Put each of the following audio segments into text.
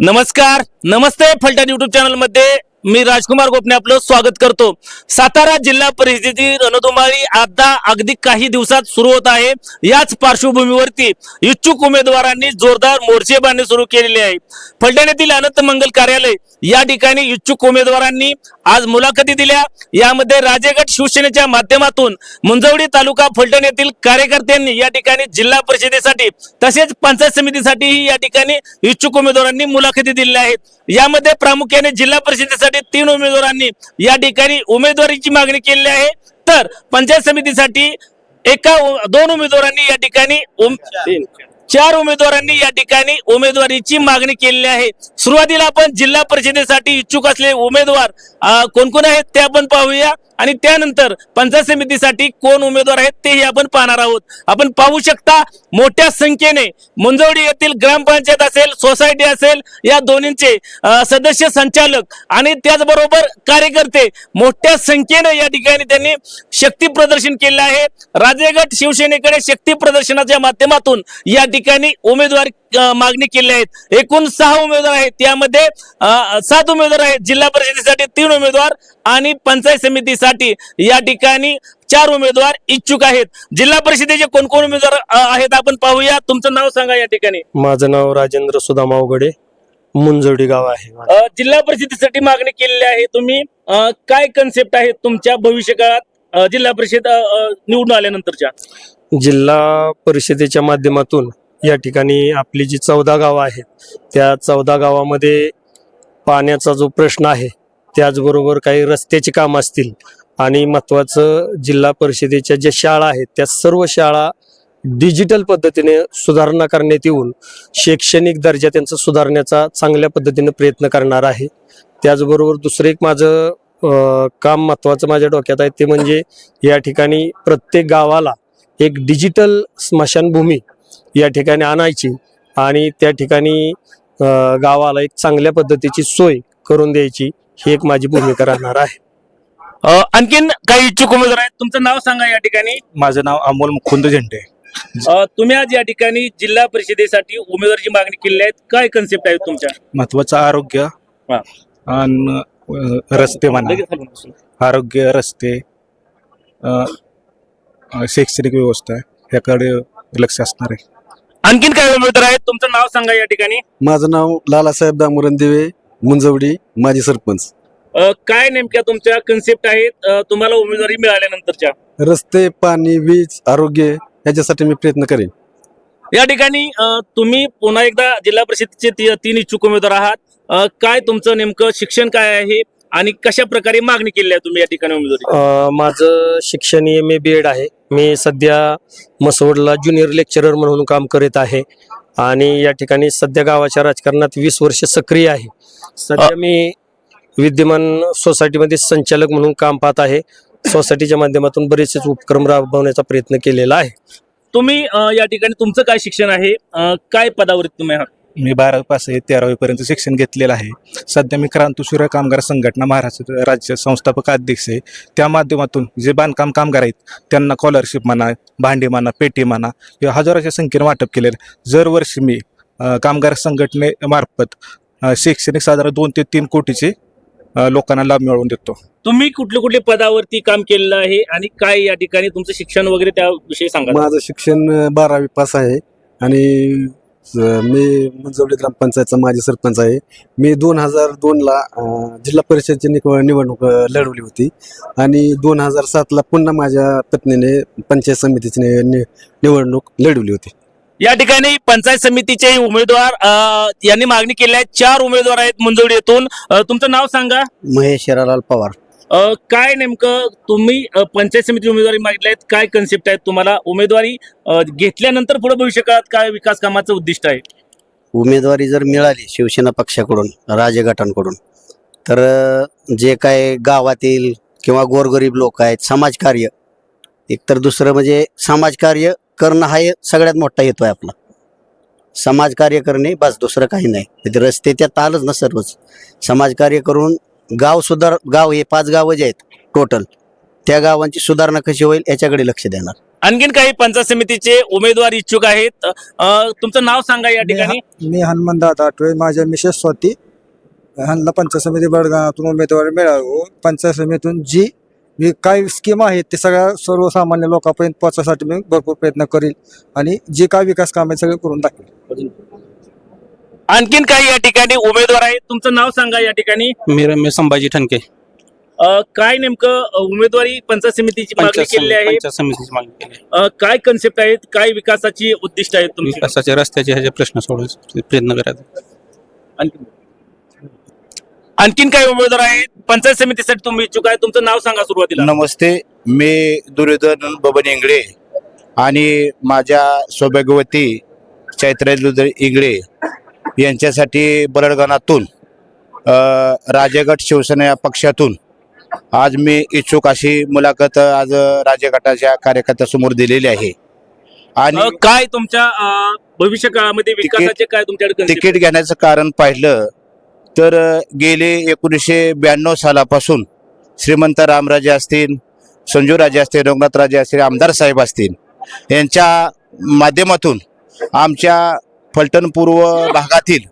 नमस्कार नमस्ते फलटण युट्यूब चॅनलमध्ये मी राजकुमार गोपने आपलं स्वागत करतो. सातारा जिल्हा परिषदेची रणधुमाळी आता अगदी काही दिवसात सुरू होत आहे. याच पार्श्वभूमीवरती इच्छुक उमेदवारांनी जोरदार मोर्चे बांधणे सुरू केलेले आहे. फलटण येथील अनंत मंगल कार्यालय या ठिकाणी इच्छुक उमेदवारांनी आज मुलाखती दिल्या. यामध्ये राजेगड शिवसेनेच्या माध्यमातून मुंजवडी तालुका फलटण येथील कार्यकर्त्यांनी या ठिकाणी जिल्हा परिषदेसाठी तसेच पंचायत समितीसाठीही या ठिकाणी इच्छुक उमेदवारांनी मुलाखती दिल्या आहेत. यामध्ये प्रामुख्याने जिल्हा परिषदेसाठी तीन उमेदवारांनी या ठिकाणी उमेदवारीची मागणी केलेली आहे. तर पंचायत समितीसाठी एका दोन उमेदवारांनी या ठिकाणी उम- चार उमेदवारांनी या ठिकाणी उमेदवारीची मागणी केलेली आहे. सुरुवातीला आपण जिल्हा परिषदेसाठी इच्छुक असलेले उमेदवार कोण कोण आहेत ते आपण पाहूया. आणि त्यानंतर पंचायत समितीसाठी कोण उमेदवार आहेत तेही आपण पाहणार आहोत. आपण पाहू शकता मोठ्या संख्येने मुंजवडी येथील ग्रामपंचायत असेल सोसायटी असेल या दोन्हींचे सदस्य संचालक आणि त्याचबरोबर कार्यकर्ते मोठ्या संख्येने या ठिकाणी त्यांनी शक्ती प्रदर्शन केलं आहे. राजेगड शिवसेनेकडे शक्ती प्रदर्शनाच्या माध्यमातून या ठिकाणी उमेदवार मागणी केली आहेत एकूण सहा उमेदवार आहेत. त्यामध्ये सात उमेदवार आहेत. जिल्हा परिषदेसाठी तीन उमेदवार आणि पंचायत समितीसाठी या ठिकाणी चार उमेदवार इच्छुक आहेत. जिल्हा परिषदेचे कोण कोण उमेदवार आहेत आपण पाहूया. तुमचं नाव सांगा या ठिकाणी. माझं नाव राजेंद्र सुदाम अवघडे मुंजोडी गाव आहे जिल्हा परिषदेसाठी मागणी केलेली आहे. तुम्ही काय कन्सेप्ट आहे तुमच्या भविष्य काळात अ, जिल्हा परिषद निवडून आल्यानंतरच्या? जिल्हा परिषदेच्या माध्यमातून या ठिकाणी आपली जी चौदा गावं आहेत त्या चौदा गावामध्ये पाण्याचा जो प्रश्न आहे त्याचबरोबर काही रस्त्याची कामं असतील आणि महत्त्वाचं जिल्हा परिषदेच्या ज्या शाळा आहेत त्या सर्व शाळा डिजिटल पद्धतीने सुधारणा करण्यात येऊन शैक्षणिक दर्जा त्यांचा सुधारण्याचा चांगल्या पद्धतीने प्रयत्न करणार आहे. त्याचबरोबर दुसरं एक माझं काम महत्त्वाचं माझ्या डोक्यात आहे ते म्हणजे या ठिकाणी प्रत्येक गावाला एक डिजिटल स्मशानभूमी या ठिकाणी आणायची आणि त्या ठिकाणी गावाला एक चांगल्या पद्धतीची सोय करून द्यायची ही एक माझी भूमिका राहणार आहे. आणखीन काही इच्छुक उमेदवार आहेत? तुमचं नाव सांगा या ठिकाणी. माझं नाव अमोल मुकुंद झेंडे. अ, तुम्ही आज या ठिकाणी जिल्हा परिषदेसाठी उमेदवारीची मागणी केली आहे. काय कन्सेप्ट आहे तुमच्या? महत्वाचं आरोग्य हा. अं, रस्ते म्हणा. लगेच हलवून बसू. आरोग्य रस्ते अं, अं, शैक्षणिक व्यवस्था ह्याकडे लक्ष असणार आहे. आणखीन काय उमेदवार आहेत? तुमचं नाव सांगा या ठिकाणी. माझं नाव लालासाहेब दामोदर दिवे मुंजवडी माजी सरपंच. काय नेमक्या तुमच्या कन्सेप्ट आहेत? तुम्हाला उमेदवारी मिळाल्यानंतरच्या. रस्ते पाणी वीज आरोग्य याच्यासाठी मी प्रयत्न करेन. या ठिकाणी तुम्ही पुन्हा एकदा जिल्हा परिषदेचे तीन इच्छुक उमेदवार आहात. काय तुमचं नेमकं शिक्षण काय आहे? आणि कशा प्रकारे मागणी केली आहे तुम्ही या ठिकाणी उमेदवारी? माझं शिक्षण एम ए बी एड आहे. मी सध्या मसवडला ज्युनियर लेक्चरर म्हणून काम करीत आहे. आणि या ठिकाणी सध्या गावाच्या राजकारणात वीस वर्ष सक्रिय आहे. सध्या मी विद्यमान सोसायटीमध्ये संचालक म्हणून काम पाहत आहे. सोसायटीच्या माध्यमातून बरेचसे उपक्रम राबवण्याचा प्रयत्न केलेला आहे. तुम्ही अ, या ठिकाणी तुमचं काय शिक्षण आहे? अ, काय पदावर तुम्ही आहात? मी बारावी पास आहे तेरावी पर्यंत शिक्षण घेतलेलं आहे. सध्या मी क्रांतीसूर्य कामगार संघटना महाराष्ट्र राज्य संस्थापक अध्यक्ष आहे. त्या माध्यमातून जे बांधकाम कामगार आहेत त्यांना स्कॉलरशिप म्हणा भांडी म्हणा पेटी म्हणा हे हजारोच्या संख्येने वाटप केलेलं आहे. दरवर्षी मी अं, कामगार संघटनेमार्फत अं, शैक्षणिक साधारण दोन ते तीन कोटीचे लोकांना लाभ मिळवून देतो. तुम्ही कुठल्या कुठल्या पदावरती काम केलेलं आहे आणि काय या ठिकाणी तुमचं शिक्षण वगैरे त्याविषयी सांगा. माझं शिक्षण बारावी पास आहे आणि अं, मी मुंजवडी ग्रामपंचायतचा माजी सरपंच आहे. मी दोन हजार दोनला अं, जिल्हा परिषदची निक- निवडणूक अं, लढवली होती आणि दोन हजार सातला पुन्हा माझ्या पत्नीने पंचायत समितीची नि- नि- निवडणूक लढवली होती. या ठिकाणी पंचायत समितीचे उमेदवार अ, यांनी मागणी केली आहे. चार उमेदवार आहेत मुंजवडी येथून. अ, तुमचं नाव सांगा. महेश हिरालाल पवार. अ, काय नेमकं तुम्ही अ, पंचायत समिती उमेदवारी मागितली आहेत? काय कन्सेप्ट आहे तुम्हाला? उमेदवारी अ, घेतल्यानंतर पुढे भविष्य काळात काय विकास कामाचं उद्दिष्ट आहे? उमेदवारी जर मिळाली शिवसेना पक्षाकडून राजगटांकडून तर अ, जे काय गावातील किंवा गोरगरीब लोक आहेत समाजकार्य एकतर दुसरं म्हणजे समाजकार्य करणं हा एक सगळ्यात मोठा हेतू आहे आपला. समाजकार्य करणे बस दुसरं काही नाही. रस्ते त्यात आलंच ना सर्वच. समाजकार्य करून गाव सुधार गाव हे पाच गावं जे आहेत टोटल त्या गावांची सुधारणा कशी होईल याच्याकडे लक्ष देणार. आणखीन काही पंचायत समितीचे उमेदवार इच्छुक आहेत. तुमचं नाव सांगा या ठिकाणी. मी हनुमान दादा आठवे माझ्या मिसेस स्वाती. ह्यांना पंचायत समिती बडगावातून उमेदवारी मिळावं पंचायत समितीतून जी काय स्कीम आहेत ते सगळ्या सर्वसामान्य लोकांपर्यंत पोहोचण्यासाठी मी भरपूर प्रयत्न करील आणि जे काय विकास काम आहे सगळे करून दाखवेल. आणखीन काही या ठिकाणी उमेदवार आहेत? तुमचं नाव सांगा या ठिकाणी. मी रमेश संभाजी ठणके. अ, काय नेमकं उमेदवारी पंचायत समितीची मागणी पंचायत केली समिती- आहे? पंचायत समितीची मागणी केली आहे. अ, काय कन्सेप्ट आहेत? काय विकासाची उद्दिष्ट आहेत तुमची? विकासाचे रस्त्याचे ह्याचे प्रश्न सोडवण्याचा प्रयत्न करायचा. आणखीन. आणखीन काही उमेदवार आहेत? पंचायत समितीसाठी तुम्ही इच्छुक आहे तुमचं नाव सांगा सुरुवातीला. नमस्ते मी दुर्योधन बबन इंगळे आणि माझ्या सौभाग्यवती चैत्र इंगळे यांच्यासाठी बरडगाणातून राजेगट शिवसेना या पक्षातून आज मी इच्छुक अशी मुलाखत आज राजेगटाच्या कार्यकर्त्यासमोर दिलेली आहे. आणि काय तुमच्या भविष्य काळामध्ये विकासाचे काय तुमच्याकडे तिकीट घेण्याचं कारण पाहिलं तर गेले एकोणीसशे ब्याण्णव सालापासून श्रीमंत रामराजे असतील संजूराजे असतील रघुनाथराजे असतील आमदार साहेब असतील यांच्या माध्यमातून आमच्या फलटण पूर्व भागातील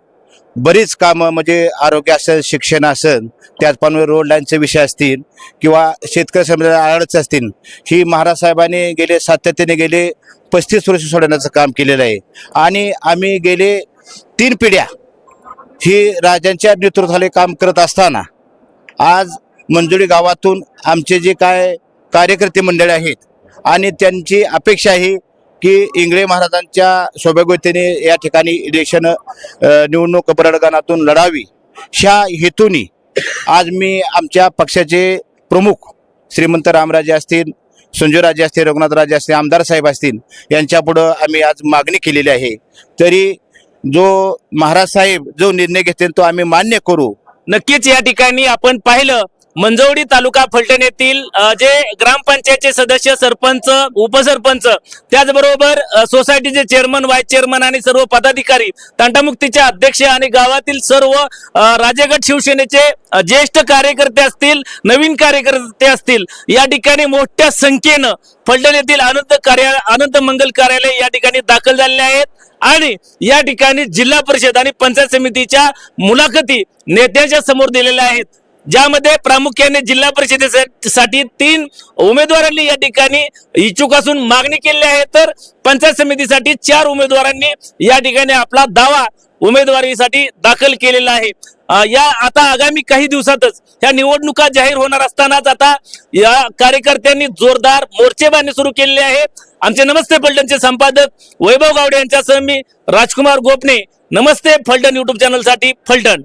बरीच कामं म्हणजे आरोग्य असेल शिक्षण असेल त्याचप्रमाणे रोड लाईनचे विषय असतील किंवा शेतकरी समाजाला अडचण असतील ही महाराज साहेबांनी गेले सातत्याने गेले पस्तीस वर्ष सोडवण्याचं काम केलेलं आहे. आणि आम्ही गेले तीन पिढ्या ही राजांच्या नेतृत्वाखाली काम करत असताना आज मंजुळी गावातून आमचे जे काय कार्यकर्ते मंडळी आहेत आणि त्यांची अपेक्षा आहे की इंगळे महाराजांच्या सौभाग्यतेने या ठिकाणी इलेक्शन निवडणूक बरडगाणातून लढावी. ह्या हेतूनी आज मी आमच्या पक्षाचे प्रमुख श्रीमंत रामराजे असतील संजूराजे असतील रघुनाथराजे असतील आमदार साहेब असतील यांच्यापुढं आम्ही आज मागणी केलेली आहे. तरी जो महाराज साहेब जो निर्णय घेतील तो आम्ही मान्य करू. नक्कीच या ठिकाणी आपण पाहिलं मंजवडी तालुका फलटण येथील जे ग्रामपंचायतचे सदस्य सरपंच उपसरपंच त्याचबरोबर सोसायटीचे चेअरमन व्हाईस चेअरमन आणि सर्व पदाधिकारी तंटामुक्तीचे अध्यक्ष आणि गावातील सर्व अ, शिवसेनेचे ज्येष्ठ कार्यकर्ते असतील नवीन कार्यकर्ते असतील या ठिकाणी मोठ्या संख्येनं फलटण येथील आनंद कार्या आनंद मंगल कार्यालय या ठिकाणी दाखल झालेले आहेत आणि या ठिकाणी जिल्हा परिषद आणि पंचायत समितीच्या मुलाखती नेत्यांच्या समोर दिलेल्या आहेत. ज्यामध्ये प्रामुख्याने जिल्हा परिषदेसाठी तीन उमेदवारांनी या ठिकाणी इच्छुक असून मागणी केली आहे. तर पंचायत समितीसाठी चार उमेदवारांनी या ठिकाणी आपला दावा उमेदवारीसाठी दाखल केलेला आहे. या आता आगामी काही दिवसातच या निवडणुका जाहीर होणार असतानाच आता या कार्यकर्त्यांनी जोरदार मोर्चेबांधणी सुरू केलेले आहे. आमचे नमस्ते फलटणचे संपादक वैभव गावडे यांच्यासह मी राजकुमार गोपने. नमस्ते फलटण युट्यूब चॅनलसाठी फलटण.